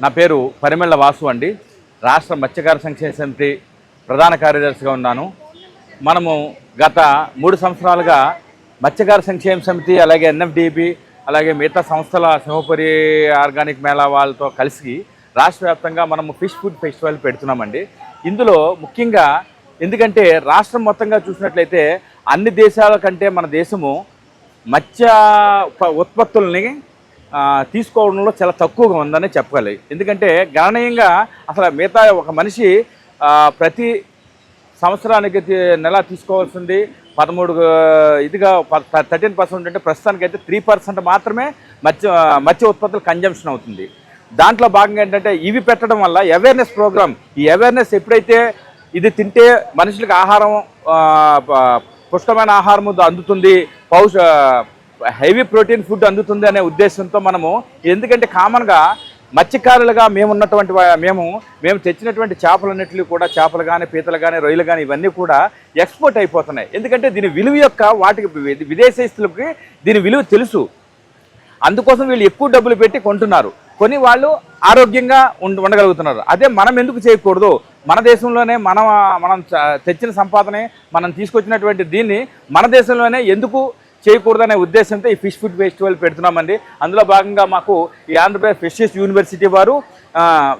నా పేరు పరిమళ్ళ వాసు అండి. రాష్ట్ర మత్స్యకార సంక్షేమ సమితి ప్రధాన కార్యదర్శిగా ఉన్నాను. మనము గత మూడు సంవత్సరాలుగా మత్స్యకార సంక్షేమ సమితి అలాగే ఎన్ఎఫ్డిబి అలాగే మిగతా సంస్థల సింహపురి ఆర్గానిక్ మేళా వాళ్ళతో కలిసి రాష్ట్ర వ్యాప్తంగా మనము ఫిష్ ఫుడ్ ఫెస్టివల్ పెడుతున్నామండి. ఇందులో ముఖ్యంగా ఎందుకంటే రాష్ట్రం మొత్తంగా చూసినట్లయితే అన్ని దేశాల కంటే మన దేశము మత్స్య ఉత్పత్తుల్ని తీసుకోవడంలో చాలా తక్కువగా ఉందని చెప్పగలి. ఎందుకంటే గణనీయంగా అసలు మిగతా ఒక మనిషి ప్రతి సంవత్సరానికి నెల తీసుకోవాల్సింది పదమూడు ఇదిగా థర్టీన్ పర్సెంట్ అంటే ప్రస్తుతానికి అయితే త్రీ పర్సెంట్ మాత్రమే మత్స్య మత్స్య ఉత్పత్తులు కన్జంప్షన్ అవుతుంది. దాంట్లో భాగంగా ఏంటంటే ఇవి పెట్టడం వల్ల అవేర్నెస్ ప్రోగ్రామ్ ఈ అవేర్నెస్ ఎప్పుడైతే ఇది తింటే మనుషులకు ఆహారం పుష్టమైన ఆహారం అందుతుంది పౌష హెవీ ప్రోటీన్ ఫుడ్ అందుతుంది అనే ఉద్దేశంతో మనము ఎందుకంటే కామన్గా మత్స్యకారులుగా మేము ఉన్నటువంటి మేము మేము తెచ్చినటువంటి చేపలన్నింటినీ కూడా చేపలు కానీ పీతలు కానీ రొయ్యలు కానీ ఇవన్నీ కూడా ఎక్స్పోర్ట్ అయిపోతున్నాయి. ఎందుకంటే దీని విలువ యొక్క వాటికి విదేశీస్తులకి దీని విలువ తెలుసు. అందుకోసం వీళ్ళు ఎక్కువ డబ్బులు పెట్టి కొంటున్నారు. కొని వాళ్ళు ఆరోగ్యంగా ఉండ ఉండగలుగుతున్నారు. అదే మనం ఎందుకు చేయకూడదు? మన దేశంలోనే మనం మనం తెచ్చిన సంపాదనే మనం తీసుకొచ్చినటువంటి దీన్ని మన దేశంలోనే ఎందుకు చేయకూడదనే ఉద్దేశంతో ఈ ఫిష్ ఫుడ్ ఫెస్టివల్ పెడుతున్నామండి. అందులో భాగంగా మాకు ఈ ఆంధ్రప్రదేశ్ ఫిషెస్ యూనివర్సిటీ వారు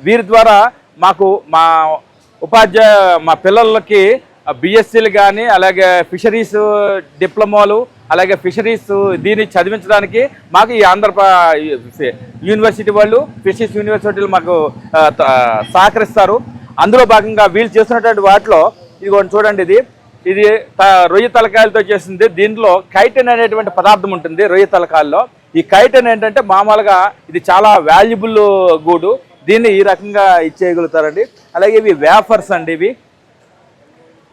వీరి ద్వారా మాకు మా ఉపాధ్యాయ మా పిల్లలకి బిఎస్సీలు కానీ అలాగే ఫిషరీస్ డిప్లొమాలు అలాగే ఫిషరీస్ దీన్ని చదివించడానికి మాకు ఈ ఆంధ్ర యూనివర్సిటీ వాళ్ళు ఫిషరీస్ యూనివర్సిటీలు మాకు సహకరిస్తారు. అందులో భాగంగా వీళ్ళు చేస్తున్నటువంటి వాటిలో ఇది చూడండి ఇది. ఇది రొయ్య తలకాయలతో చేసింది. దీంట్లో కైటన్ అనేటువంటి పదార్థం ఉంటుంది రొయ్య తలకాయల్లో. ఈ కైటన్ ఏంటంటే మామూలుగా ఇది చాలా వాల్యుబుల్ గూడు. దీన్ని ఈ రకంగా ఇచ్చేయగలుగుతారండి. అలాగే ఇవి వేఫర్స్ అండి ఇవి.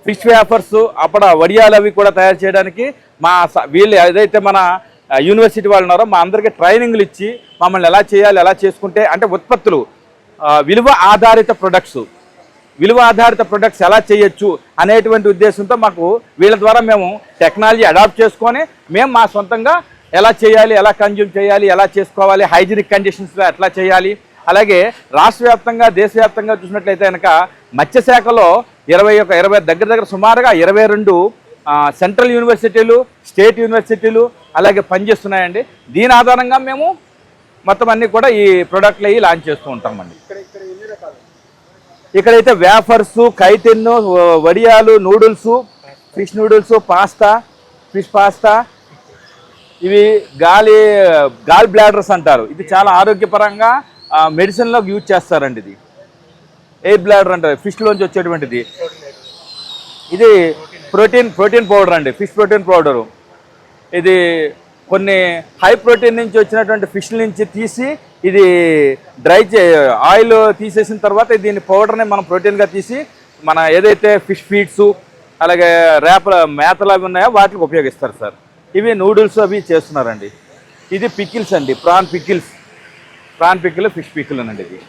ఫిష్ వేఫర్స్ అప్పుడు వడియాలు అవి కూడా తయారు చేయడానికి మా వీళ్ళు ఏదైతే మన యూనివర్సిటీ వాళ్ళు ఉన్నారో మా అందరికీ ట్రైనింగ్లు ఇచ్చి మమ్మల్ని ఎలా చేయాలి ఎలా చేసుకుంటే అంటే ఉత్పత్తులు విలువ ఆధారిత ప్రొడక్ట్స్ విలువ ఆధారిత ప్రొడక్ట్స్ ఎలా చేయొచ్చు అనేటువంటి ఉద్దేశంతో మాకు వీళ్ళ ద్వారా మేము టెక్నాలజీ అడాప్ట్ చేసుకొని మేము మా సొంతంగా ఎలా చేయాలి ఎలా కన్జ్యూమ్ చేయాలి ఎలా చేసుకోవాలి హైజీనిక్ కండిషన్స్లో ఎట్లా చేయాలి. అలాగే రాష్ట్ర వ్యాప్తంగా దేశవ్యాప్తంగా చూసినట్లయితే కనుక మత్స్యశాఖలో ఇరవై ఒక ఇరవై దగ్గర దగ్గర సుమారుగా ఇరవై రెండు సెంట్రల్ యూనివర్సిటీలు స్టేట్ యూనివర్సిటీలు అలాగే పనిచేస్తున్నాయండి. దీని ఆధారంగా మేము మొత్తం అన్నీ కూడా ఈ ప్రొడక్ట్లు అవి లాంచ్ చేస్తూ ఉంటామండి ఇక్కడైతే వేఫర్స్ కైతెన్ను వడియాలు noodles fish noodles pasta fish pasta. ఇవి గాలి గాల్ బ్లాడర్స్ అంటారు. ఇది చాలా ఆరోగ్యపరంగా మెడిసిన్లో యూజ్ చేస్తారండి ఇది. ఎయిర్ బ్లాడర్ అంటారు. ఫిష్లోంచి వచ్చేటువంటిది. ఇది ప్రోటీన్ ప్రోటీన్ పౌడర్ అండి. Fish protein powder. ఇది కొన్ని హై ప్రోటీన్ నుంచి వచ్చినటువంటి ఫిష్ నుంచి తీసి ఇది డ్రై చే ఆయిల్ తీసేసిన తర్వాత దీని పౌడర్ని మనం ప్రోటీన్గా తీసి మన ఏదైతే ఫిష్ ఫీడ్స్ అలాగే రేపల మేతలు అవి ఉన్నాయో వాటికి ఉపయోగిస్తారు సార్. ఇవి నూడిల్స్ అవి చేస్తున్నారండి. ఇది పికిల్స్ అండి prawn pickles. Prawn pickle fish pickle అండి ఇది.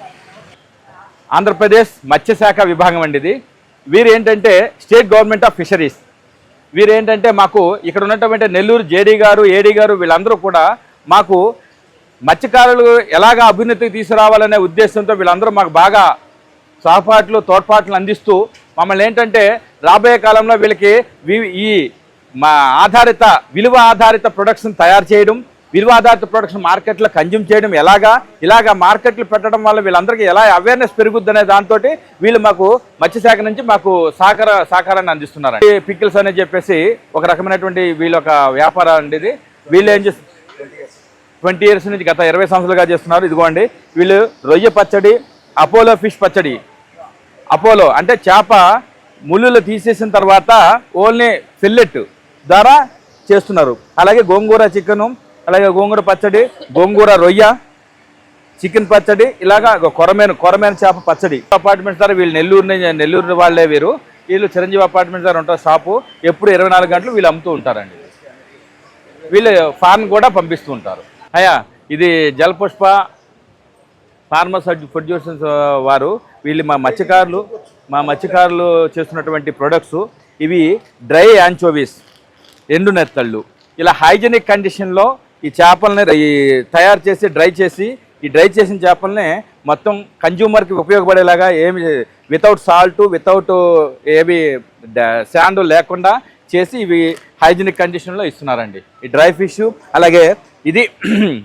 ఆంధ్రప్రదేశ్ మత్స్యశాఖ విభాగం అండి ఇది. వీరు ఏంటంటే స్టేట్ గవర్నమెంట్ ఆఫ్ ఫిషరీస్. వీరు ఏంటంటే మాకు ఇక్కడ ఉన్నటువంటి నెల్లూరు జేడీ గారు ఏడీ గారు వీళ్ళందరూ కూడా మాకు మత్స్యకారులు ఎలాగా అభ్యున్నతికి తీసుకురావాలనే ఉద్దేశంతో వీళ్ళందరూ మాకు బాగా సహపాట్లు తోడ్పాట్లు అందిస్తూ మమ్మల్ని ఏంటంటే రాబోయే కాలంలో వీళ్ళకి ఈ మా ఆధారిత విలువ ఆధారిత ప్రొడక్షన్ తయారు చేయడం విలువ ఆధారిత ప్రొడక్షన్ మార్కెట్లో కన్జ్యూమ్ చేయడం ఎలాగా ఇలాగా మార్కెట్లు పెట్టడం వల్ల వీళ్ళందరికీ ఎలా అవేర్నెస్ పెరుగుద్ది అనే దాంతో వీళ్ళు మాకు మత్స్యశాఖ నుంచి మాకు సహకార సహకారాన్ని అందిస్తున్నారు పికిల్స్ అని చెప్పేసి ఒక రకమైనటువంటి వీళ్ళొక వ్యాపారం అండి ఇది. వీళ్ళు ఏం చేస్తారు ట్వంటీ ఇయర్స్ నుంచి గత ఇరవై సంవత్సరాలుగా చేస్తున్నారు. ఇదిగోండి వీళ్ళు రొయ్య పచ్చడి అపోలో ఫిష్ పచ్చడి. అపోలో అంటే చేప ముళ్ళులు తీసేసిన తర్వాత ఓన్లీ ఫిల్లెట్ ద్వారా చేస్తున్నారు. అలాగే గోంగూర చికెను అలాగే గోంగూర పచ్చడి గోంగూర రొయ్య చికెన్ పచ్చడి ఇలాగా కొరమేను కొరమేను చేప పచ్చడి. అపార్ట్మెంట్స్ ద్వారా వీళ్ళు నెల్లూరు నెల్లూరు వాళ్ళే వీరు. వీళ్ళు చిరంజీవి అపార్ట్మెంట్స్ ద్వారా ఉంటారు షాపు. ఎప్పుడు ఇరవై నాలుగు గంటలు వీళ్ళు అమ్ముతూ ఉంటారండి. వీళ్ళు ఫార్మ్ కూడా పంపిస్తూ ఉంటారు. అయ్యా ఇది జలపుష్ప ఫార్మర్స్ ప్రొడ్యూసర్స్ వారు వీళ్ళు మా మత్స్యకారులు మా మత్స్యకారులు చేస్తున్నటువంటి ప్రొడక్ట్స్ ఇవి డ్రై యాంచోవీస్ ఎండు నెత్తళ్ళు. ఇలా హైజెనిక్ కండిషన్లో ఈ చేపల్ని ఈ తయారు చేసి డ్రై చేసి ఈ డ్రై చేసిన చేపల్ని మొత్తం కన్జ్యూమర్కి ఉపయోగపడేలాగా ఏమి వితౌట్ సాల్ట్ వితౌట్ ఏవి శాండ్ లేకుండా చేసి ఇవి హైజీనిక్ కండిషన్లో ఇస్తున్నారండి. ఈ డ్రై ఫిష్ అలాగే ఇది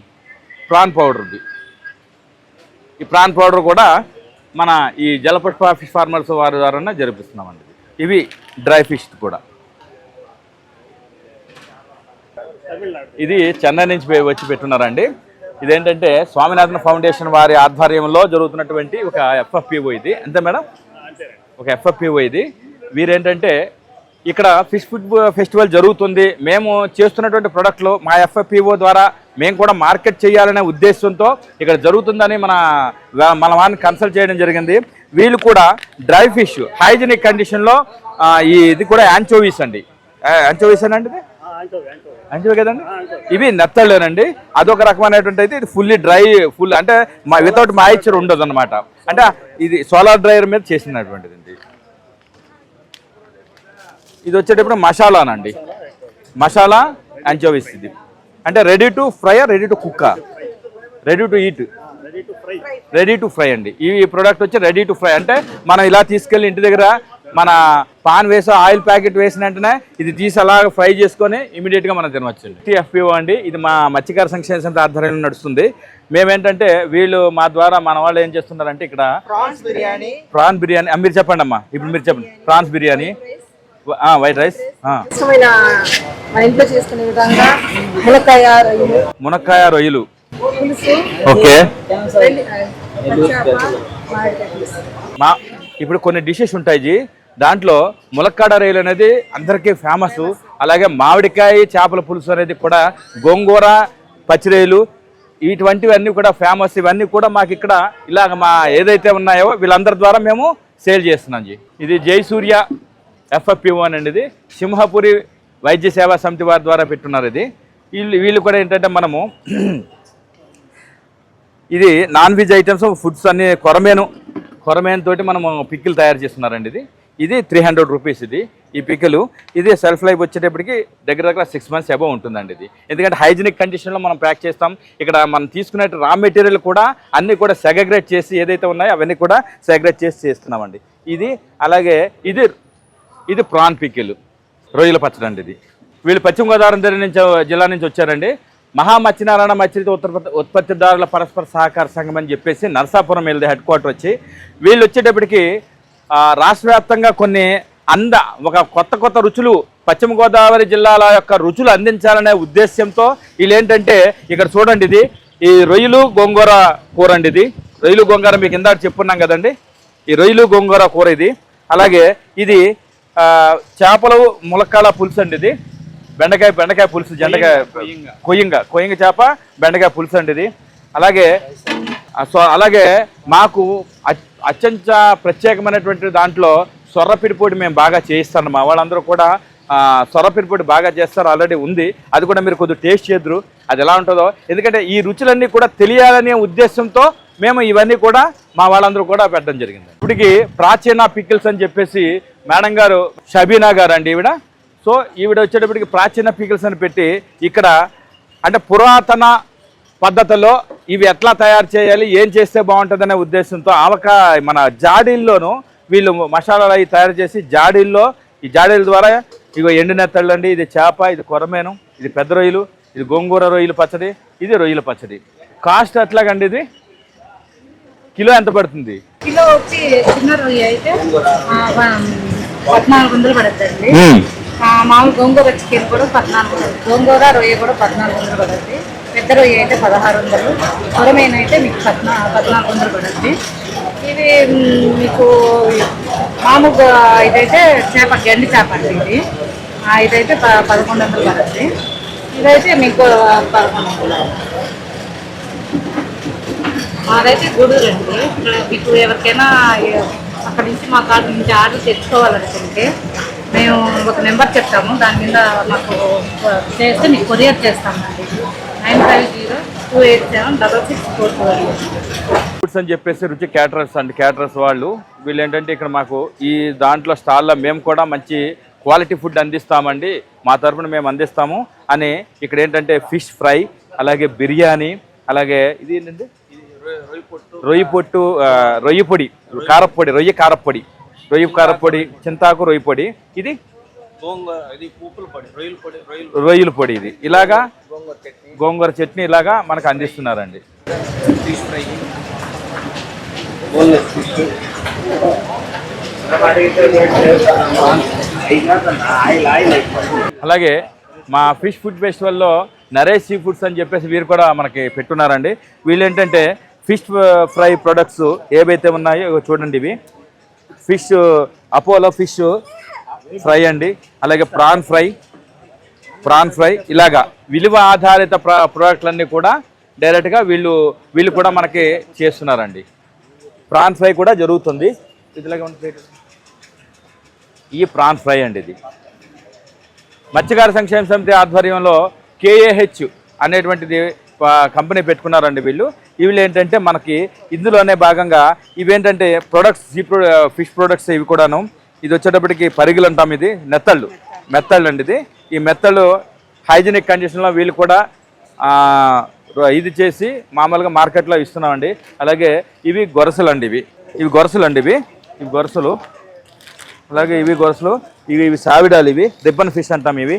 ప్రాన్ పౌడర్ది. ఈ ప్రాన్ పౌడర్ కూడా మన ఈ జలపుష్ప ఫిష్ ఫార్మర్స్ వారి ద్వారా జరిపిస్తున్నామండి ఇవి డ్రై ఫిష్ కూడా. ఇది చెన్నై నుంచి వచ్చి పెట్టున్నారండి. ఇదేంటంటే స్వామినాథన్ ఫౌండేషన్ వారి ఆధ్వర్యంలో జరుగుతున్నటువంటి ఒక ఎఫ్ఎఫ్పిఓ ఇది. అంతే మేడం? ఒక ఎఫ్ఎఫ్పిఓ ఇది. వీరేంటంటే ఇక్కడ ఫిష్ ఫుడ్ ఫెస్టివల్ జరుగుతుంది. మేము చేస్తున్నటువంటి ప్రొడక్ట్లు మా ఎఫ్ఎఫ్పిఓ ద్వారా మేము కూడా మార్కెట్ చేయాలనే ఉద్దేశంతో ఇక్కడ జరుగుతుందని మన మన వారిని కన్సల్ట్ చేయడం జరిగింది. వీళ్ళు కూడా డ్రై ఫిష్ హైజీనిక్ కండిషన్లో ఈ ఇది కూడా యాంచోవీస్ అండి. యాంచోవీస్ అండి అంచోవి కదండి? ఇవి నెత్తళ్ళేనండి. అదొక రకమైనటువంటి అయితే ఇది ఫుల్లీ డ్రై ఫుల్ అంటే మా వితౌట్ మాయిశ్చర్ ఉండదు అనమాట అంటే ఇది సోలార్ డ్రైయర్ మీద చేసినటువంటిది ఇది వచ్చేటప్పుడు మసాలానండి మసాలా అంచోవిస్ ఇది. అంటే ready to fry ready to cook ready to eat ready to fry అండి. ఈ ప్రోడక్ట్ వచ్చి రెడీ టు ఫ్రై అంటే మనం ఇలా తీసుకెళ్ళి ఇంటి దగ్గర మన పాన్ వేసి ఆయిల్ ప్యాకెట్ వేసిన వెంటనే ఇది తీసి అలా ఫ్రై చేసుకొని ఇమీడియట్గా మనం తినవచ్చు టీఎఫ్పిఓ అండి. ఇది మా మత్స్యకార సంక్షేమ సంస్థ ఆధ్వర్యంలో నడుస్తుంది. మేమేంటంటే వీళ్ళు మా ద్వారా మన వాళ్ళు ఏం చేస్తున్నారంటే ఇక్కడ ప్రాన్స్ బిర్యానీ. ప్రాన్ బిర్యానీ. మీరు చెప్పండి అమ్మా ఇప్పుడు మీరు చెప్పండి. ప్రాన్స్ బిర్యానీ. White rice. మునక్కాయ రొయ్యలు. రొయ్యలు. ఓకే. మా ఇప్పుడు కొన్ని డిషెస్ ఉంటాయి జీ. దాంట్లో ములక్కాడ రైలు అనేది అందరికీ ఫేమస్ అలాగే మామిడికాయ చేపల పులుసు అనేది కూడా గోంగూర పచ్చిరేలు ఇటువంటివన్నీ కూడా ఫేమస్ ఇవన్నీ కూడా మాకు ఇక్కడ ఇలాగ మా ఏదైతే ఉన్నాయో వీళ్ళందరి ద్వారా మేము సేల్ చేస్తున్నాం జీ. ఇది జయసూర్య ఎఫ్ఎఫ్పిఓ అండి ఇది సింహపురి వైద్య సేవా సమితి వారి ద్వారా పెట్టున్నారు ఇది. వీళ్ళు వీళ్ళు కూడా ఏంటంటే మనము ఇది నాన్ వెజ్ ఐటమ్స్ ఫుడ్స్ అన్ని కొరమేను కొరమేను తోటి మనము పిక్కిలు తయారు చేస్తున్నారండి ఇది. ఇది త్రీ హండ్రెడ్ రూపీస్ ఇది ఈ పిక్కలు. ఇది సెల్ఫ్ లైఫ్ వచ్చేటప్పటికి దగ్గర దగ్గర సిక్స్ మంత్స్ అబౌవ్ ఉంటుందండి ఇది. ఎందుకంటే హైజీనిక్ కండిషన్లో మనం ప్యాక్ చేస్తాం. ఇక్కడ మనం తీసుకునే రా మెటీరియల్ కూడా అన్నీ కూడా సెగగ్రేట్ చేసి ఏదైతే ఉన్నాయో అవన్నీ కూడా సెగ్రేట్ చేసి చేస్తున్నామండి. ఇది అలాగే ఇది ఇది ప్రాన్ పికిల్ రొయ్యల పచ్చడి అండి ఇది. వీళ్ళు పశ్చిమ గోదావరి నుంచి జిల్లా నుంచి వచ్చారండి. మహా మత్స్యనారాయణ మత్స్యత ఉత్పత్తిదారుల పరస్పర సహకార సంఘం అని చెప్పేసి నరసాపురం వెళ్ళి హెడ్ క్వార్టర్ వచ్చి వీళ్ళు వచ్చేటప్పటికి రాష్ట్ర వ్యాప్తంగా కొన్ని అంద ఒక కొత్త కొత్త రుచులు పశ్చిమ గోదావరి జిల్లాల యొక్క రుచులు అందించాలనే ఉద్దేశంతో వీళ్ళు ఏంటంటే ఇక్కడ చూడండి ఇది ఈ రొయ్యలు గోంగూర కూర అండి ఇది. రొయ్యలు గోంగూర మీకు ఇందాక చెప్పున్నాం కదండి. ఈ రొయ్యలు గోంగూర కూర ఇది. అలాగే ఇది చేపలు ములక్కాల పులుసు అండి ఇది. బెండకాయ బెండకాయ పులుసు జెండకాయ కొయ్యంగ. కొయ్యంగ. చేప బెండకాయ పులుసు అండి ఇది. అలాగే సో అలాగే మాకు అత్యంత ప్రత్యేకమైనటువంటి దాంట్లో సొర్రపిడిపొడి మేము బాగా చేయిస్తాను. మా వాళ్ళందరూ కూడా ఆ, సొర్రపిడిపొడి బాగా చేస్తారు ఆల్రెడీ ఉంది. అది కూడా మీరు కొద్దిగా టేస్ట్ చేద్దరు. అది ఎలా ఉంటుందో. ఎందుకంటే ఈ రుచులన్నీ కూడా తెలియాలనే ఉద్దేశంతో మేము ఇవన్నీ కూడా మా వాళ్ళందరూ కూడా పెట్టడం జరిగింది. ఇప్పటికి ప్రాచీన పికిల్స్ అని చెప్పేసి మేడం గారు షబీనా గారు అండి ఈవిడ. సో ఈవిడ వచ్చేటప్పటికి ప్రాచీన పీకిల్స్ అని పెట్టి ఇక్కడ అంటే పురాతన పద్ధతిలో ఇవి ఎట్లా తయారు చేయాలి ఏం చేస్తే బాగుంటుందనే ఉద్దేశంతో ఆవక మన జాడీల్లోనూ వీళ్ళు మసాలాలు అవి తయారు చేసి జాడీల్లో ఈ జాడీల ద్వారా ఇగో ఎండినెత్తళ్ళు అండి ఇది చేప ఇది కొరమేను ఇది పెద్ద రొయ్యలు ఇది గోంగూర రొయ్యల పచ్చడి ఇది రొయ్యల పచ్చడి. కాస్ట్ ఎట్లాగండి ఇది? కిలో ఎంత పడుతుంది? కిలో వచ్చి చిన్న రొయ్య అయితే పద్నాలుగు వందలు పడుతుందండి. మామూలు గోంగూర చికెన్ కూడా పద్నాలుగు వందలు. గోంగూర రొయ్య కూడా పద్నాలుగు వందలు పడుతుంది. పెద్ద రొయ్య అయితే పదహారు వందలు. కొరమైన అయితే మీకు పద్నా పద్నాలుగు వందలు పడుతుంది. ఇది మీకు మామూలుగా ఇదైతే చేప గండి చేప అండి ఇది. ఇదైతే ప పదకొండు వందలు పడుతుంది. ఇదైతే మీకు పదకొండు వందలు. మాదైతే గూడూరు అండి ఇక్కడ మీకు ఎవరికైనా అక్కడి నుంచి మా కాడ నుంచి ఆర్డర్ తెచ్చుకోవాలనుకుంటే మేము ఒక నెంబర్ చెప్తాము. దాని మీద మాకు చేస్తే మీకు కొరియర్ చేస్తామండి. Nine five zero two eight seven double six four four foods అని చెప్పేసి రుచి క్యాటరర్స్ అండి. క్యాటరర్స్ వాళ్ళు వీళ్ళు ఏంటంటే ఇక్కడ మాకు ఈ దాంట్లో స్టాల్లో మేము కూడా మంచి క్వాలిటీ ఫుడ్ అందిస్తామండి. మా తరఫున మేము అందిస్తాము. అని ఇక్కడ ఏంటంటే ఫిష్ ఫ్రై అలాగే బిర్యానీ అలాగే ఇది ఏంటంటే రొయ్యి పొట్టు రొయ్యి పొడి కారప్పొడి రొయ్య కారప్పొడి రొయ్యి కారప్పొడి చింతాకు రొయ్యి పొడి ఇది? రొయ్యల పొడి రొయ్యలు రొయ్యల పొడి ఇది. ఇలాగా గోంగూర చట్నీ. గోంగూర చట్నీ ఇలాగా మనకు అందిస్తున్నారండి. ఫిష్ ఫ్రై బోన్లెస్ ఫిష్ అలాగే మా ఫిష్ ఫుడ్ ఫెస్టివల్లో నరేష్ సీ ఫుడ్స్ అని చెప్పేసి వీరు కూడా మనకి పెట్టున్నారండి. వీళ్ళు ఏంటంటే ఫిష్ ఫ్రై ప్రొడక్ట్స్ ఏవైతే ఉన్నాయో చూడండి ఇవి. ఫిష్ అపోలో ఫిష్ ఫ్రై అండి. అలాగే ప్రాన్ ఫ్రై ప్రాన్ ఫ్రై ఇలాగా విలువ ఆధారిత ప్ర ప్రోడక్ట్లన్నీ కూడా డైరెక్ట్గా వీళ్ళు వీళ్ళు కూడా మనకి చేస్తున్నారండి. ప్రాన్ ఫ్రై కూడా జరుగుతుంది. ఈ ప్రాన్ ఫ్రై అండి ఇది. మత్స్యకార సంక్షేమ సమితి ఆధ్వర్యంలో కేఏహెచ్ అనేటువంటిది కంపెనీ పెట్టుకున్నారండి వీళ్ళు. వీళ్ళు ఏంటంటే మనకి ఇందులోనే భాగంగా ఇవేంటంటే ప్రొడక్ట్స్ ప్రొ ఫిష్ ప్రొడక్ట్స్ ఇవి కూడాను. ఇది వచ్చేటప్పటికి పరిగిలు అంటాం ఇది మెత్తళ్ళు. మెత్తళ్ళు అండి ఇది. ఈ మెత్తళ్ళు హైజీనిక్ కండిషన్లో వీళ్ళు కూడా ఇది చేసి మామూలుగా మార్కెట్లో ఇస్తున్నామండి. అలాగే ఇవి గొరసలు అండి ఇవి. ఇవి గొరసలు అండి ఇవి. ఇవి గొరసలు. అలాగే ఇవి గొరసలు. ఇవి ఇవి సావిడాలు ఇవి. రిబ్బన్ ఫిష్ అంటాం ఇవి.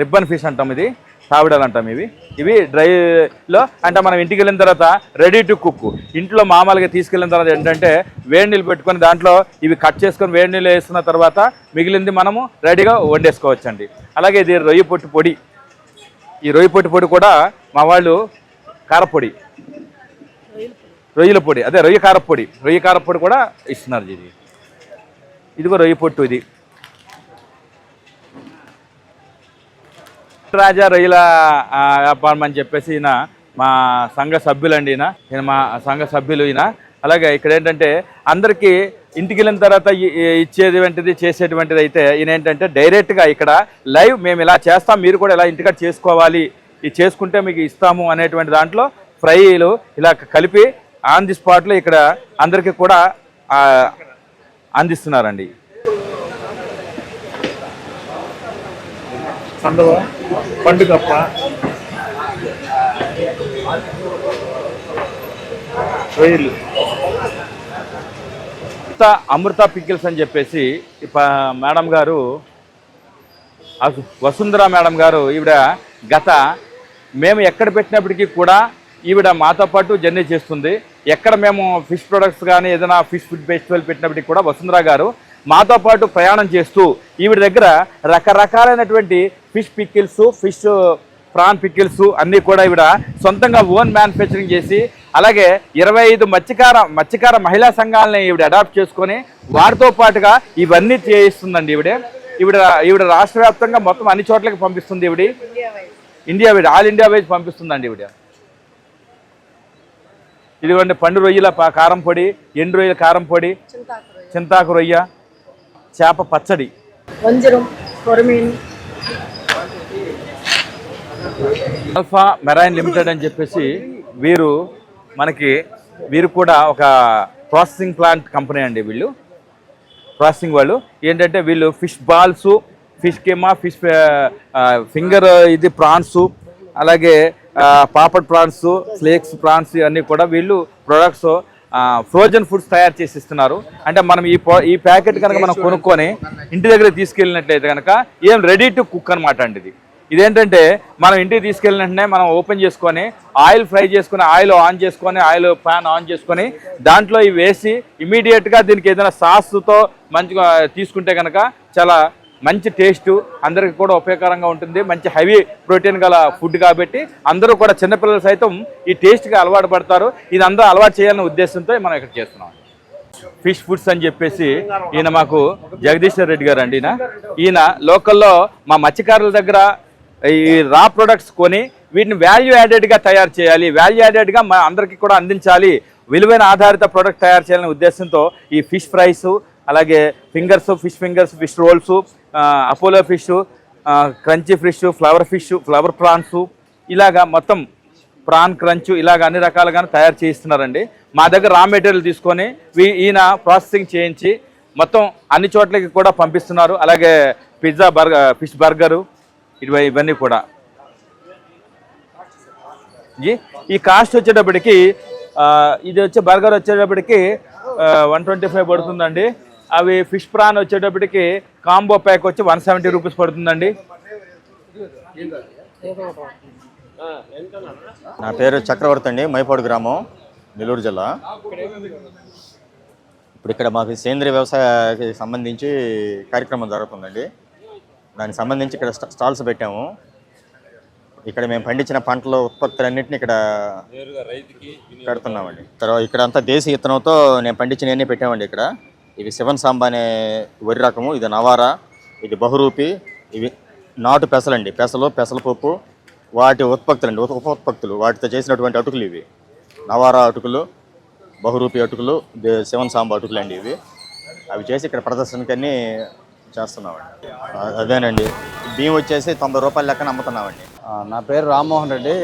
రిబ్బన్ ఫిష్ అంటాం ఇది. సావిడాలు అంటాం ఇవి ఇవి డ్రైలో అంటే మనం ఇంటికి వెళ్ళిన తర్వాత రెడీ టు కుక్. ఇంట్లో మామూలుగా తీసుకెళ్ళిన తర్వాత ఏంటంటే వేడి నీళ్ళు పెట్టుకొని దాంట్లో ఇవి కట్ చేసుకొని వేడి నీళ్ళు వేసుకున్న తర్వాత మిగిలింది మనము రెడీగా వండేసుకోవచ్చండి. అలాగే ఇది రొయ్యి పొట్టు పొడి. ఈ రొయ్యి పొట్టు పొడి కూడా మా వాళ్ళు కారపొడి రొయ్యల పొడి. అదే రొయ్య కారపొడి రొయ్య కారపొడి కూడా ఇస్తున్నారు ఇది. ఇదిగో రొయ్య పొట్టు ఇది. రాజా రొయ్యల వ్యాపారం అని చెప్పేసి ఈయన మా సంఘ సభ్యులండి ఈయన. ఈయన మా సంఘ సభ్యులు ఈయన. అలాగే ఇక్కడ ఏంటంటే అందరికీ ఇంటికి వెళ్ళిన తర్వాత ఇచ్చేటువంటిది చేసేటువంటిది అయితే ఈయన ఏంటంటే డైరెక్ట్గా ఇక్కడ లైవ్ మేము ఇలా చేస్తాం మీరు కూడా ఇలా ఇంటికాడ చేసుకోవాలి. ఇది చేసుకుంటే మీకు ఇస్తాము అనేటువంటి దాంట్లో ఫ్రైలు ఇలా కలిపి ఆన్ ది స్పాట్లో ఇక్కడ అందరికీ కూడా అందిస్తున్నారండి. పండుగ పండుగప్ప. రొయ్యలు అమృత అమృత పికిల్స్ అని చెప్పేసి మేడం గారు అసు- వసుంధర మేడం గారు ఈవిడ గత మేము ఎక్కడ పెట్టినప్పటికీ కూడా ఈవిడ మాతో పాటు జర్నీ చేస్తుంది. ఎక్కడ మేము ఫిష్ ప్రొడక్ట్స్ కానీ ఏదైనా ఫిష్ ఫుడ్ ఫెస్టివల్ పెట్టినప్పటికీ కూడా వసుంధర గారు మాతో పాటు ప్రయాణం చేస్తూ ఈవిడ దగ్గర రకరకాలైనటువంటి fish pickles fish prawn pickles అన్నీ కూడా ఈవిడ సొంతంగా ఓన్ మ్యానుఫ్యాక్చరింగ్ చేసి అలాగే ఇరవై ఐదు మత్స్యకార మత్స్యకార మహిళా సంఘాలని ఈవిడ అడాప్ట్ చేసుకొని వారితో పాటుగా ఇవన్నీ చేయిస్తుందండి ఈవిడ. ఈవిడ ఈవిడ రాష్ట్ర వ్యాప్తంగా మొత్తం అన్ని చోట్లకి పంపిస్తుంది ఈవిడ. India wide all India wise పంపిస్తుందండి ఈవిడ. ఇదిగోండి పండు రొయ్యల కారం పొడి ఎండు రొయ్యల కారం పొడి చింతాకు రొయ్య. చేప పచ్చడి. వంజరం కొరమీన్. ఆల్ఫా మెరైన్ లిమిటెడ్ అని చెప్పేసి వీరు మనకి వీరు కూడా ఒక ప్రాసెసింగ్ ప్లాంట్ కంపెనీ అండి వీళ్ళు. ప్రాసెసింగ్ వాళ్ళు. ఏంటంటే వీళ్ళు fish balls fish keema fish finger ఇది ప్రాన్స్ అలాగే పాపడ్ ప్రాన్స్ ఫ్లేక్స్ ప్రాన్స్ ఇవన్నీ కూడా వీళ్ళు ప్రొడక్ట్స్ ఫ్రోజన్ ఫుడ్స్ తయారు చేసి ఇస్తున్నారు. అంటే మనం ఈ ఈ ప్యాకెట్ కనుక మనం కొనుక్కొని ఇంటి దగ్గర తీసుకెళ్ళినట్లయితే కనుక ఏం రెడీ టు కుక్ అనమాట అండి ఇది. ఇదేంటంటే మనం ఇంటికి తీసుకెళ్ళిన వెంటనే మనం ఓపెన్ చేసుకొని ఆయిల్ ఫ్రై చేసుకొని ఆయిల్ ఆన్ చేసుకొని ఆయిల్ ప్యాన్ ఆన్ చేసుకొని దాంట్లో ఇవి వేసి ఇమీడియట్గా దీనికి ఏదైనా సాస్తో మంచిగా తీసుకుంటే కనుక చాలా మంచి టేస్ట్ అందరికి కూడా ఉపయోగకరంగా ఉంటుంది. మంచి హెవీ ప్రోటీన్ గల ఫుడ్ కాబట్టి అందరూ కూడా చిన్నపిల్లలు సైతం ఈ టేస్ట్కి అలవాటు పడతారు. ఇది అందరూ అలవాటు చేయాలనే ఉద్దేశంతో మనం ఇక్కడ చేస్తున్నాం. ఫిష్ ఫుడ్స్ అని చెప్పేసి ఈయన మాకు జగదీశ్వర్ రెడ్డి గారు అండి ఈయన. ఈయన లోకల్లో మా మత్స్యకారుల దగ్గర ఈ రా ప్రొడక్ట్స్ కొని వీటిని వాల్యూ యాడెడ్గా తయారు చేయాలి. వాల్యూ యాడెడ్గా మా అందరికీ కూడా అందించాలి. విలువైన ఆధారిత ప్రోడక్ట్ తయారు చేయాలనే ఉద్దేశంతో ఈ ఫిష్ ఫ్రైస్ అలాగే fingers fish fingers fish rolls Apollo fish crunchy fish flower fish flower prawns ఇలాగా మొత్తం ప్రాన్ క్రంచ్ ఇలాగ అన్ని రకాలుగా తయారు చేయిస్తున్నారండి. మా దగ్గర రా మెటీరియల్ తీసుకొని ఈయన ప్రాసెసింగ్ చేయించి మొత్తం అన్ని చోట్లకి కూడా పంపిస్తున్నారు. అలాగే పిజ్జా బర్గర్ ఫిష్ బర్గరు ఇవి ఇవన్నీ కూడా. ఈ కాస్ట్ వచ్చేటప్పటికి ఇది వచ్చే బర్గర్ వచ్చేటప్పటికి వన్ ట్వంటీ ఫైవ్ పడుతుందండి. అవి ఫిష్ ప్రాన్ వచ్చేటప్పటికి కాంబో ప్యాక్ వచ్చి వన్ సెవెంటీ రూపీస్ పడుతుందండి. నా పేరు చక్రవర్తి అండి మైపాడు గ్రామం నెల్లూరు జిల్లా. ఇప్పుడు ఇక్కడ మాకు సేంద్రియ వ్యవసాయకి సంబంధించి కార్యక్రమం జరుగుతుందండి. దానికి సంబంధించి ఇక్కడ స్టా- స్టాల్స్ పెట్టాము. ఇక్కడ మేము పండించిన పంటల ఉత్పత్తులన్నింటినీ ఇక్కడ పెడుతున్నామండి తర్వాత ఇక్కడ అంతా దేశీ ఇత్తనంతో నేను పండించినవన్నీ పెట్టామండి ఇక్కడ. ఇవి శివన్ సాంబా అనే వరి రకము ఇది నవారా ఇది బహురూపి ఇవి నాటు పెసలండి. పెసలు పెసల పప్పు వాటి ఉత్పత్తులు అండి ఉప ఉత్పత్తులు వాటితో చేసినటువంటి అటుకులు ఇవి. నవారా అటుకులు బహురూపి అటుకులు శివన్ సాంబా అటుకులు అండి ఇవి. అవి చేసి ఇక్కడ ప్రదర్శనకన్నీ చేస్తున్నామండి. అదేనండి. బియ్యం వచ్చేసి తొంభై రూపాయల లెక్కన అమ్ముతున్నామండి. నా పేరు రామ్మోహన్ రెడ్డి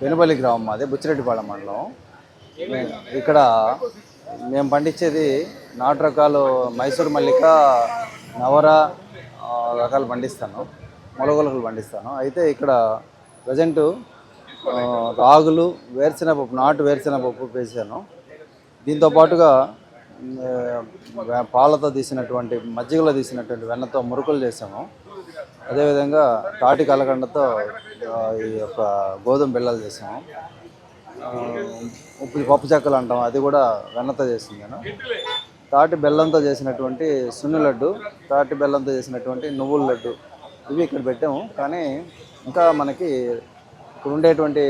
పెనుబలి గ్రామం మాది బుచ్చిరెడ్డిపాళెం మండలం. ఇక్కడ మేము పండించేది నాటు రకాలు మైసూర్ మల్లిక నవర రకాలు పండిస్తాను. మొలగొలకలు పండిస్తాను. అయితే ఇక్కడ ప్రజెంటు రాగులు వేరుశెనగపప్పు నాటు వేరుశెనగపప్పు వేసాను. దీంతో పాటుగా పాలతో తీసినటువంటి మజ్జిగలో తీసినటువంటి వెన్నతో మురుకులు చేసాము. అదేవిధంగా తాటి కలకండతో ఈ యొక్క గోధుమ బిళ్ళలు చేసాము. ఇప్పుడు పప్పు చెక్కలు అంటాం. అది కూడా వెన్నతో చేసింది నేను తాటి బెల్లంతో చేసినటువంటి సున్ని లడ్డు తాటి బెల్లంతో చేసినటువంటి నువ్వుల లడ్డు. ఇవి ఇక్కడ పెట్టాము. కానీ ఇంకా మనకి ఇక్కడ ఉండేటువంటి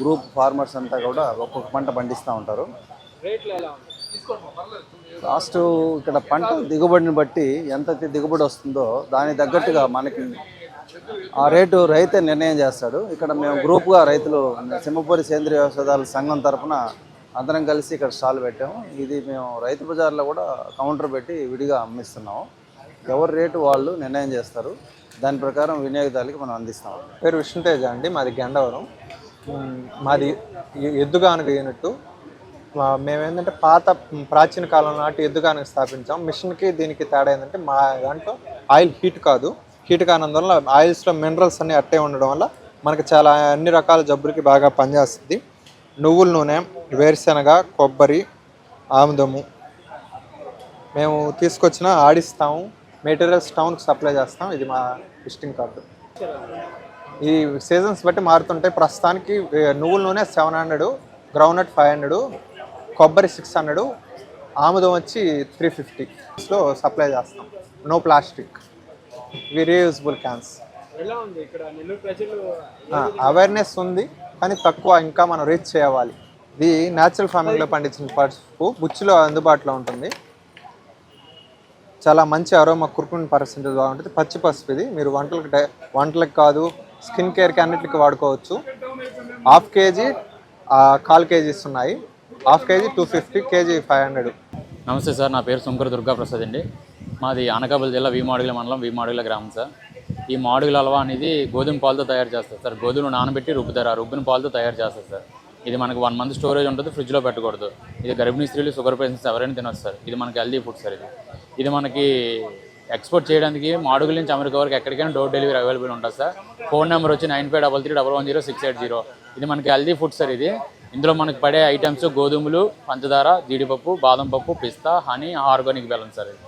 గ్రూప్ ఫార్మర్స్ అంతా కూడా ఒక్కొక్క పంట పండిస్తూ ఉంటారు. లాస్ట్ ఇక్కడ పంట దిగుబడిని బట్టి ఎంత దిగుబడి వస్తుందో దానికి తగ్గట్టుగా మనకి ఆ రేటు రైతే నిర్ణయం చేస్తాడు. ఇక్కడ మేము గ్రూప్గా రైతులు సింహపూరి సేంద్రియ వ్యవసాయాల సంఘం తరఫున అందరం కలిసి ఇక్కడ స్టాల్ పెట్టాము. ఇది మేము రైతు బజార్లో కూడా కౌంటర్ పెట్టి విడిగా అమ్మిస్తున్నాము. ఎవరి రేటు వాళ్ళు నిర్ణయం చేస్తారు. దాని ప్రకారం వినియోగదారులకి మనం అందిస్తాము. పేరు విష్ణుతేజ అండి. మాది గండవరం. మాది ఎ- ఎద్దుగానుగ యూనిట్ మేమేంటంటే పాత ప్రాచీన కాలం నాటి ఎద్దుగానుగ స్థాపించాం. మిషన్కి దీనికి తేడా ఏంటంటే మా దాంట్లో ఆయిల్ హీట్ కాదు. హీట్ కానందువల్ల ఆయిల్స్లో మినరల్స్ అన్నీ అట్టే ఉండడం వల్ల మనకు చాలా అన్ని రకాల జబ్బులకి బాగా పనిచేస్తుంది. నువ్వుల నూనె వేరుశెనగ కొబ్బరి ఆముదము. మేము తీసుకొచ్చిన ఆడిస్తాము మెటీరియల్స్ టౌన్కి సప్లై చేస్తాం. ఇది మా విజిటింగ్ కార్డు. ఈ సీజన్స్ బట్టి మారుతుంటాయి. ప్రస్తుతానికి నువ్వుల నూనె seven hundred groundnut five hundred కొబ్బరి సిక్స్ హండ్రెడ్ ఆముదం వచ్చి త్రీ ఫిఫ్టీలో సప్లై చేస్తాం. No plastic. ఇవి రీయూజబుల్ క్యాన్స్ అవేర్నెస్ ఉంది కానీ తక్కువ ఇంకా మనం రీచ్ చేయాలి. ఇది న్యాచురల్ ఫార్మింగ్లో పండించిన పసుపు బుచ్చిలో అందుబాటులో ఉంటుంది. చాలా మంచి అరోమా కుర్కున్ పర్సెంటేజ్ బాగుంటుంది. పచ్చి పసుపు ఇది. మీరు వంటలకు వంటలకు కాదు స్కిన్ కేర్కి అన్నిటికి వాడుకోవచ్చు. హాఫ్ కేజీ ఆ, కాల్ కేజీస్ ఉన్నాయి. Half KG two fifty KG five hundred. నమస్తే సార్ నా పేరు సుంకర దుర్గా ప్రసాద్ అండి. మాది అనకాపల్లి జిల్లా వీమాడుగుల మండలం వీమాడుగుల గ్రామం సార్. ఈ మాడుగుల హల్వా అనేది గోధుమ పాలతో తయారు చేస్తారు సార్. గోధుమ నానబెట్టి రుబ్బుతారు. ఆ రుబ్బిన పాలతో తయారు చేస్తారు సార్. ఇది మనకు వన్ మంత్ స్టోరేజ్ ఉంటుంది ఫ్రిడ్జ్లో పెట్టకూడదు. ఇది గర్భిణీ స్త్రీలు షుగర్ పేషెంట్స్ ఎవరైనా తినొచ్చు సార్. ఇది మనకి హెల్దీ ఫుడ్ సార్ ఇది. ఇది మనకి ఎక్స్పోర్ట్ చేయడానికి మాడుగుల నుంచి అమెరికా వరకు ఎక్కడికైనా డోర్ డెలివరీ అవైలబుల్ ఉంటుంది సార్. ఫోన్ నెంబర్ వచ్చి nine five double three double one zero six eight zero. ఇది మనకి హెల్దీ ఫుడ్ సార్ ఇది. ఇందులో మనకి పడే ఐటమ్స్ గోధుమలు పంచదార జీడిపప్పు బాదం పప్పు పిస్తా హనీ ఆర్గానిక్ బెల్లం సార్ ఇది.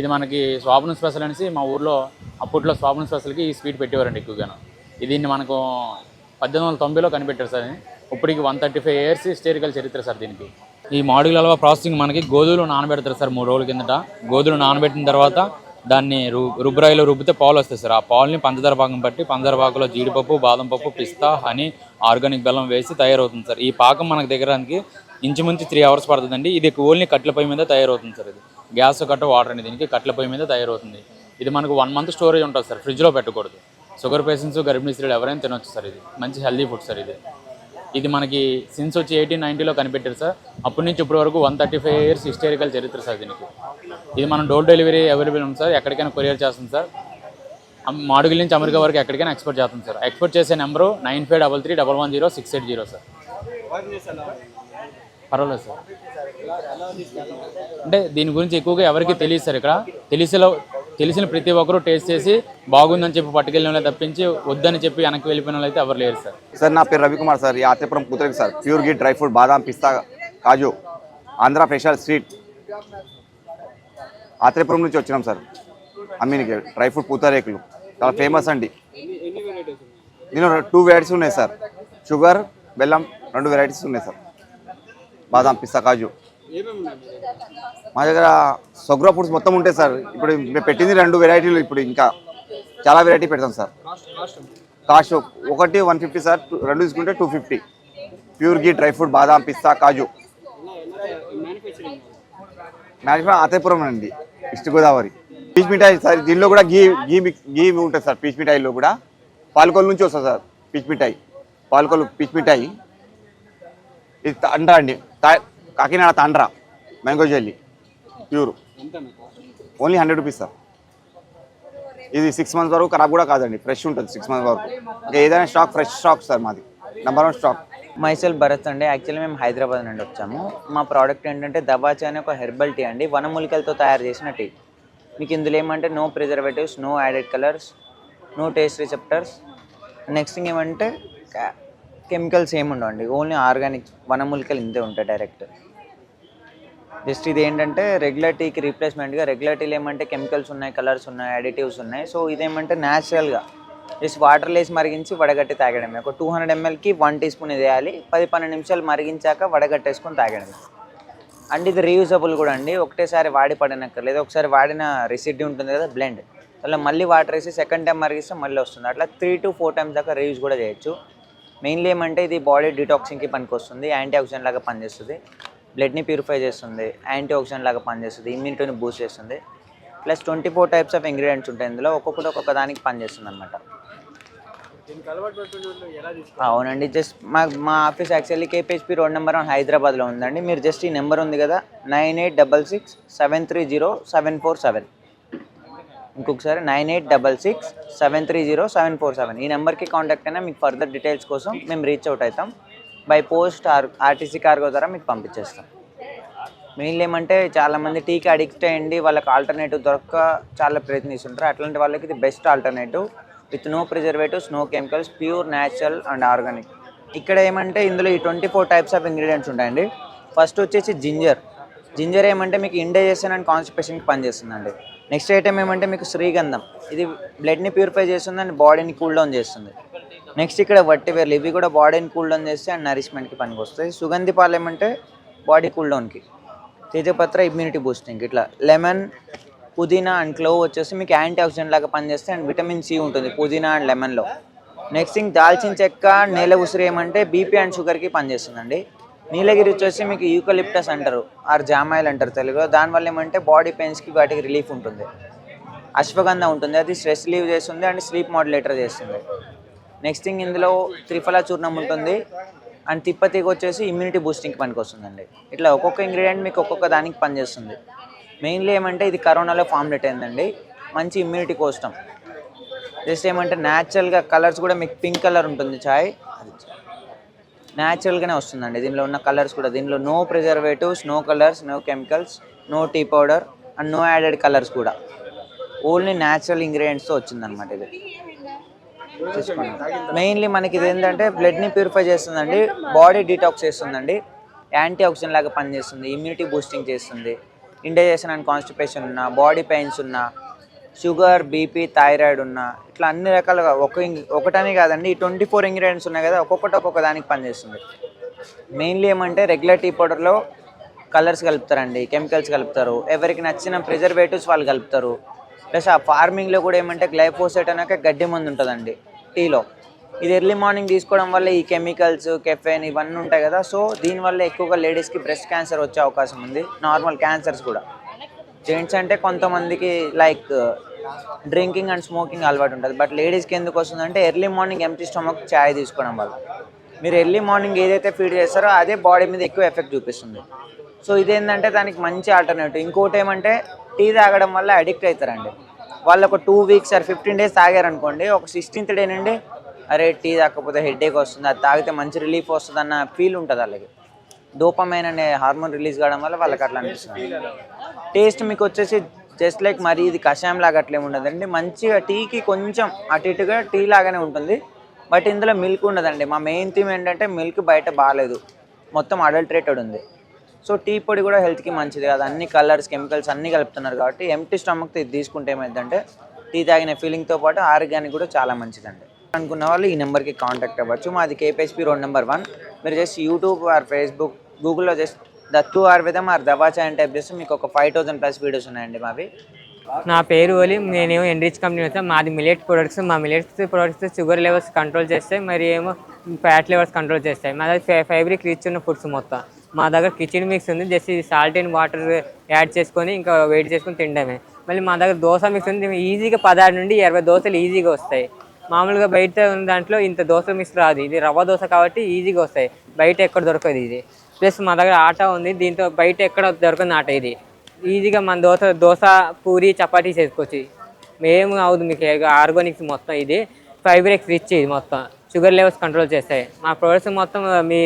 ఇది మనకి స్వాపన స్పెషల్ అనేసి మా ఊర్లో అప్పట్లో స్వాపన స్పెషల్కి ఈ స్వీట్ పెట్టేవారండి ఎక్కువగాను. దీన్ని మనకు పద్దెనిమిది వందల తొంభైలో కనిపెట్టారు సార్. ఇప్పటికి one thirty five years historical చరిత్ర సార్ దీనికి. ఈ మాడుగుల హల్వా ప్రాసెసింగ్ మనకి గోధుమలు నానబెడతారు సార్ మూడు రోజుల కిందట. గోధులు నానబెట్టిన తర్వాత దాన్ని రు రుబ్బరాయిలో రుబ్బితే పాలు వస్తాయి సార్. ఆ పాలని పంచదార పాకం పట్టి పంచదార పాకలో జీడిపప్పు బాదం పప్పు పిస్తా హనీ ఆర్గానిక్ బెల్లం వేసి తయారవుతుంది సార్. ఈ పాకం మనకు దగ్గరానికి ఇంచుమించు త్రీ అవర్స్ పడుతుందండి. ఇది ఓన్లీ కట్టెల పొయ్యి మీద తయారవుతుంది సార్ ఇది. గ్యాస్ కట్ట వాటర్ అండి దీనికి కట్ల పొయ్యి మీద తయారవుతుంది. ఇది మనకు వన్ మంత్ స్టోరేజ్ ఉంటుంది సార్ ఫ్రిడ్జ్లో పెట్టకూడదు. షుగర్ పేషెంట్స్ గర్భిణీ స్త్రీలు ఎవరైనా తినొచ్చు సార్ ఇది. మంచి హెల్దీ ఫుడ్ సార్ ఇది. ఇది మనకి సిన్స్ వచ్చి ఎయిటీన్ నైన్టీలో కనిపెట్టారు సార్ అప్పటి నుంచి ఇప్పటి వరకు one thirty five years historical చరిత్ర సార్ దీనికి. ఇది మనం డోర్ డెలివరీ అవైలబుల్ ఉంది సార్ ఎక్కడికైనా కొరియర్ చేస్తుంది సార్. మాడుగుల నుంచి అమెరికా వరకు ఎక్కడికైనా ఎక్స్పోర్ట్ చేస్తాం సార్. ఎక్స్పోర్ట్ చేసే number nine five double three double one zero six eight zero sir. పర్వాలేదు సార్. అంటే దీని గురించి ఎక్కువగా ఎవరికి తెలియదు సార్ ఇక్కడ. తెలిసిన తెలిసిన ప్రతి ఒక్కరూ టేస్ట్ చేసి బాగుందని చెప్పి పట్టుకెళ్ళిన తప్పించి వద్దని చెప్పి వెనక్కి వెళ్ళిపోయిన వాళ్ళు అయితే ఎవరు లేరు సార్. సార్ నా పేరు రవికుమార్ సార్. ఈ ఆత్రేపురం కూతురికి sir. Pure ghee dry fruit బాదాం పిస్తా కాజు. Andhra special sweet. ఆత్రేపురం నుంచి వచ్చినాం సార్. అమ్మీనికి డ్రై ఫ్రూట్ పూతరేకులు. చాలా ఫేమస్ అండి. నేను టూ వెరైటీస్ ఉన్నాయి సార్. షుగర్ బెల్లం రెండు వెరైటీస్ ఉన్నాయి సార్. బాదాం పిస్తా కాజు. మా దగ్గర సొగ్రా ఫుడ్స్ మొత్తం ఉంటాయి సార్. ఇప్పుడు మేము పెట్టింది రెండు వెరైటీలు ఇప్పుడు ఇంకా చాలా వెరైటీ పెడతాం సార్. కాస్ట్ ఒకటి వన్ ఫిఫ్టీ సార్ రెండు తీసుకుంటే two fifty. Pure ghee dry fruit బాదాం పిస్తా కాజు. మ్యాక్సిమం ఆతేపురం అండి ఈస్ట్ గోదావరి. పీచ్ మిఠాయి సార్ దీనిలో కూడా గీ గీ గీ ఉంటుంది సార్ పీచ్ మిఠాయిలో కూడా. పాలకొల్లు నుంచి వస్తుంది సార్ పీచ్ మిఠాయి. పాలకొల్లు పీచ్ మిఠాయి. ఇది అంటా అండి Kakinada Tandra mango jelly pure. Only hundred rupees sir. ఇది సిక్స్ మంత్స్ వరకు ఖరాబ్ కూడా కాదండి ఫ్రెష్ ఉంటుంది సిక్స్ మంత్స్ వరకు. ఇంకా ఏదైనా స్టాక్ ఫ్రెష్ స్టాక్ సార్ మాది. Number one stock myself Bharat అండి. యాక్చువల్లీ మేము హైదరాబాద్ నుండి వచ్చాము. మా ప్రోడక్ట్ ఏంటంటే దబాచా అనే ఒక హెర్బల్ టీ అండి. వనమూలికలతో తయారు చేసిన టీ మీకు ఇందులో ఏమంటే no preservatives no added colours no taste receptors next thing ఏమంటే కెమికల్స్ ఏమి ఉండవండి ఓన్లీ ఆర్గానిక్ వనమూలికలు ఇంతే ఉంటాయి డైరెక్ట్ జస్ట్ ఇది ఏంటంటే రెగ్యులర్ టీకి రీప్లేస్మెంట్గా రెగ్యులర్ టీలు ఏమంటే కెమికల్స్ ఉన్నాయి కలర్స్ ఉన్నాయి అడిటివ్స్ ఉన్నాయి. సో ఇదేమంటే న్యాచురల్గా జస్ట్ వాటర్ లేసి మరిగించి వడగట్టి తాగడమే. ఒక టూ హండ్రెడ్ ఎంఎల్కి వన్ టీ స్పూన్ ఇది వేయాలి పది పన్నెండు నిమిషాలు మరిగించాక వడగట్టేసుకొని తాగడమే. అండ్ ఇది రీయూజబుల్ కూడా అండి. ఒకటేసారి వాడి పడనక్కర్లేదు. ఒకసారి వాడిన రెసిడ్యూ ఉంటుంది కదా బ్లెండ్ అలా మళ్ళీ వాటర్ వేసి సెకండ్ టైం మరిగిస్తే మళ్ళీ వస్తుంది. అట్లా త్రీ టు ఫోర్ టైమ్స్ దాకా రీయూజ్ కూడా చేయొచ్చు. మెయిన్లీ ఏమంటే ఇది బాడీ డిటాక్సింగ్కి పనికొస్తుంది యాంటీ ఆక్సిడెంట్ లాగా పనిచేస్తుంది. బ్లడ్ని ప్యూరిఫై చేస్తుంది యాంటీ ఆక్సిడెంట్ లాగా పనిచేస్తుంది ఇమ్యూనిటీని బూస్ట్ చేస్తుంది. Plus twenty four types of ingredients ఉంటాయి. ఇందులో ఒక్కొక్కటి ఒక్కొక్క దానికి పనిచేస్తుంది అనమాట అవునండి. జస్ట్ మా మా office actually KPHP road number one హైదరాబాద్లో ఉందండి. మీరు జస్ట్ ఈ నెంబర్ ఉంది కదా nine eight double six seven three zero seven four seven. ఇంకొకసారి nine eight double six seven three zero seven four seven. ఈ నెంబర్కి కాంటాక్ట్ అయినా మీకు ఫర్దర్ డీటెయిల్స్ కోసం మేము రీచ్ అవుట్ అవుతాం. By post or RTC cargo ద్వారా మీకు పంపించేస్తాం. మెయిన్లీ ఏమంటే చాలామంది టీకి అడిక్ట్ అయ్యండి వాళ్ళకి ఆల్టర్నేటివ్ దొరక్క చాలా ప్రయత్నిస్తుంటారు అట్లాంటి వాళ్ళకి ఇది best alternative with no preservatives no chemicals pure natural and organic. ఇక్కడ ఏమంటే ఇందులో ఈ twenty four types of ingredients ఉంటాయండి. ఫస్ట్ వచ్చేసి జింజర్. జింజర్ ఏమంటే మీకు ఇండైజెషన్ అండ్ కాన్స్టిపేషన్కి పనిచేస్తుందండి. నెక్స్ట్ ఐటమ్ ఏమంటే మీకు శ్రీగంధం. ఇది బ్లడ్ని ప్యూరిఫై చేస్తుంది అండ్ బాడీని కూల్ డౌన్ చేస్తుంది. నెక్స్ట్ ఇక్కడ వట్టివేర్లు ఇవి కూడా బాడీని కూల్ డౌన్ చేస్తే అండ్ నరిష్మెంట్కి పనికి వస్తాయి సుగంధి పాలు ఏమంటే బాడీ కూల్ డౌన్కి తేజపత్ర ఇమ్యూనిటీ బూస్టింగ్ ఇట్లా లెమన్ పుదీనా అండ్ క్లోవ్ వచ్చేసి మీకు యాంటీ ఆక్సిడెంట్ లాగా పనిచేస్తే అండ్ విటమిన్ సి ఉంటుంది. పుదీనా అండ్ లెమన్లో నెక్స్ట్ థింగ్ దాల్చిన చెక్క నేల ఉసిరి ఏమంటే బీపీ అండ్ షుగర్కి పనిచేస్తుందండి. నీలగిరి వచ్చేసి మీకు యూకలిప్టస్ అంటారు. ఆర్ జామాయిల్ అంటారు తెలుగులో. దానివల్ల ఏమంటే బాడీ పెయిన్స్కి వాటికి రిలీఫ్ ఉంటుంది. అశ్వగంధ ఉంటుంది. అది స్ట్రెస్ లీవ్ చేస్తుంది అండ్ స్లీప్ మాడ్యులేటర్ చేస్తుంది. నెక్స్ట్ థింగ్ ఇందులో త్రిఫలా చూర్ణం ఉంటుంది. అండ్ తిప్పతీగ వచ్చేసి ఇమ్యూనిటీ బూస్టింగ్కి పనికొస్తుందండి. ఇట్లా ఒక్కొక్క ఇంగ్రీడియంట్ మీకు ఒక్కొక్క దానికి పనిచేస్తుంది. మెయిన్లీ ఏమంటే ఇది కరోనాలో ఫామ్లెట్ అయిందండి. మంచి ఇమ్యూనిటీ కోసం జస్ట్ ఏమంటే న్యాచురల్గా కలర్స్ కూడా మీకు పింక్ కలర్ ఉంటుంది చాయ్. న్యాచురల్గానే వస్తుందండి. దీనిలో ఉన్న కలర్స్ కూడా. దీనిలో no preservatives no colours no chemicals no tea powder and no added colours కూడా. ఓన్లీ న్యాచురల్ ఇంగ్రీడియంట్స్తో వచ్చిందనమాట ఇది. మెయిన్లీ మనకి ఇది ఏంటంటే బ్లడ్ని ప్యూరిఫై చేస్తుందండి బాడీ డీటాక్స్ చేస్తుందండి. యాంటీ ఆక్సిడెంట్ లాగా పనిచేస్తుంది ఇమ్యూనిటీ బూస్టింగ్ చేస్తుంది. ఇండైజెషన్ అండ్ కాన్స్టిపేషన్ ఉన్న బాడీ పెయిన్స్ ఉన్న షుగర్ బీపీ థైరాయిడ్ ఉన్న ఇట్లా అన్ని రకాలుగా ఒక ఒకటని కాదండి ఈ ట్వంటీ ఫోర్ ఇంగ్రీడియంట్స్ ఉన్నాయి కదా ఒక్కొక్కటి ఒక్కొక్క దానికి పనిచేస్తుంది. మెయిన్లీ ఏమంటే రెగ్యులర్ టీ పౌడర్లో కలర్స్ కలుపుతారండి కెమికల్స్ కలుపుతారు. ఎవరికి నచ్చిన ప్రిజర్వేటివ్స్ వాళ్ళు కలుపుతారు. ప్లస్ ఆ ఫార్మింగ్లో కూడా ఏమంటే గ్లైఫోసేట్ అనక గడ్డి మందు ఉంటుందండి టీలో. ఇది ఎర్లీ మార్నింగ్ తీసుకోవడం వల్ల ఈ కెమికల్స్ కెఫెన్ ఇవన్నీ ఉంటాయి కదా సో దీనివల్ల ఎక్కువగా లేడీస్కి బ్రెస్ట్ క్యాన్సర్ వచ్చే అవకాశం ఉంది నార్మల్ క్యాన్సర్స్ కూడా. జెంట్స్ అంటే కొంతమందికి లైక్ డ్రింకింగ్ అండ్ స్మోకింగ్ అలవాటు ఉంటుంది బట్ లేడీస్కి ఎందుకు వస్తుందంటే ఎర్లీ మార్నింగ్ ఎంటీ స్టమక్ ఛాయ్ తీసుకోవడం వల్ల. మీరు ఎర్లీ మార్నింగ్ ఏదైతే ఫీడ్ చేస్తారో అదే బాడీ మీద ఎక్కువ ఎఫెక్ట్ చూపిస్తుంది. సో ఇదేంటంటే దానికి మంచి ఆల్టర్నేటివ్. ఇంకోటి ఏమంటే టీ తాగడం వల్ల అడిక్ట్ అవుతారండి. వాళ్ళు ఒక two weeks or fifteen days తాగారనుకోండి ఒక సిక్స్టీన్త్ డే నుండి అరే టీ తాకపోతే హెడేక్ వస్తుంది అది తాగితే మంచి రిలీఫ్ వస్తుంది అన్న ఫీల్ ఉంటుంది వాళ్ళకి. డోపమైన్ అనే హార్మోన్ రిలీజ్ కావడం వల్ల వాళ్ళకి అట్లా అనిపిస్తుంది. టేస్ట్ మీకు వచ్చేసి జస్ట్ లైక్ మరి ఇది కషాయం లాగా అట్లే ఉండదండి. మంచిగా టీకి కొంచెం అటు ఇటుగా టీ లాగానే ఉంటుంది. బట్ ఇందులో మిల్క్ ఉండదండి. మా మెయిన్ థీమ్ ఏంటంటే మిల్క్ బయట బాగాలేదు మొత్తం అడల్ట్రేటెడ్ ఉంది. సో టీ పొడి కూడా హెల్త్కి మంచిది కాదు. అన్ని కలర్స్ కెమికల్స్ అన్నీ కలుపుతున్నారు కాబట్టి ఎంటీ స్టమక్ ఇది తీసుకుంటే ఏమైందంటే టీ తాగిన ఫీలింగ్తో పాటు ఆరోగ్యానికి కూడా చాలా మంచిదండి. అనుకున్న వాళ్ళు ఈ నెంబర్కి కాంటాక్ట్ అవ్వచ్చు. మాది కేపీఎస్పీ రోడ్ నెంబర్ వన్. మీరు జస్ట్ యూట్యూబ్ ఆర్ ఫేస్బుక్ గూగుల్లో జస్ట్ దత్తు ఆయుర్వేదం ఆర్ దవాచా అని టైప్ చేస్తే మీకు ఒక ఫైవ్ థౌసండ్ ప్లస్ వీడియోస్ ఉన్నాయండి మావి. నా పేరు ఓలి నేనేమో ఎన్రిచ్ కంపెనీ వచ్చాను మాది మిలెట్ ప్రొడక్ట్స్ మా millets products sugar levels control చేస్తాయి మరి ఏమో ఫ్యాట్ లెవెల్స్ కంట్రోల్ చేస్తాయి. మాది ఫైబ్రిక్ రీచ్ ఉన్న ఫుడ్స్ మొత్తం. మా దగ్గర కిచెన్ మిక్స్ ఉంది. Just salt and water add చేసుకొని ఇంకా వెయిట్ చేసుకొని తినడమే మళ్ళీ మా దగ్గర దోశ మిక్స్ ఉంది. ఈజీగా పదహారు నుండి ఇరవై దోశలు ఈజీగా వస్తాయి. మామూలుగా బయట ఉన్న దాంట్లో ఇంత దోశ మిక్స్ రాదు. ఇది రవ్వ దోశ కాబట్టి ఈజీగా వస్తాయి. బయట ఎక్కడ దొరకదు ఇది. ప్లస్ మా దగ్గర ఆట ఉంది. దీంతో బయట ఎక్కడ దొరకని ఆట ఇది. ఈజీగా మన దోశ దోశ పూరి చపాతీ చేసుకోవచ్చు. మేము అవుతుంది మీకు ఆర్గానిక్స్ మొత్తం ఇది. ఫైబ్రిక్స్ రిచ్ ఇది మొత్తం. షుగర్ లెవెల్స్ కంట్రోల్ చేస్తాయి. మా ప్రొడక్ట్స్ మొత్తం మీ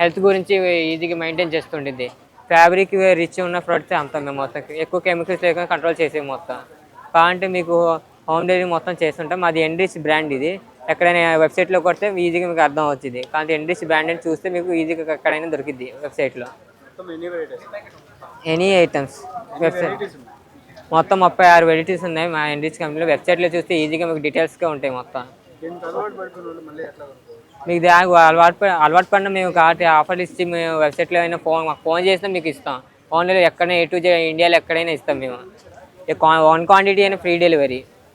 హెల్త్ గురించి ఈజీగా మెయింటైన్ చేస్తుంటుంది ఫ్యాబ్రిక్ రిచ్ ఉన్న ప్రొడక్ట్స్ అమ్ముతాం మేము మొత్తం ఎక్కువ కెమికల్స్ లేకుండా కంట్రోల్ చేసే మొత్తం. కావాలంటే మీకు హోమ్ డెలివరీ మొత్తం చేస్తుంటాం. మాది ఎన్రిచ్ బ్రాండ్ ఇది. ఎక్కడైనా వెబ్సైట్లో కొడితే ఈజీగా మీకు అర్థం వచ్చింది కానీ ఎన్రిచ్ బ్రాండ్ అని చూస్తే మీకు ఈజీగా ఎక్కడైనా దొరికిద్ది వెబ్సైట్లో. Any items. వెబ్సైట్ మొత్తం ముప్పై ఆరు వెరైటీస్ ఉన్నాయి మా ఎన్రిచ్ కంపెనీలో. వెబ్సైట్లో చూస్తే ఈజీగా మీకు డీటెయిల్స్గా ఉంటాయి మొత్తం. మీకు దాని అలవాటు అలవాటు పడిన మేము కాబట్టి ఆఫర్ ఇచ్చి మేము వెబ్సైట్లో అయినా ఫోన్ మాకు ఫోన్ చేసినా మీకు ఇస్తాం. ఆన్లైన్లో ఎక్కడైనా ఏ టు ఇండియాలో ఎక్కడైనా ఇస్తాం మేము. వన్ క్వాంటిటీ అయినా ఫ్రీ డెలివరీ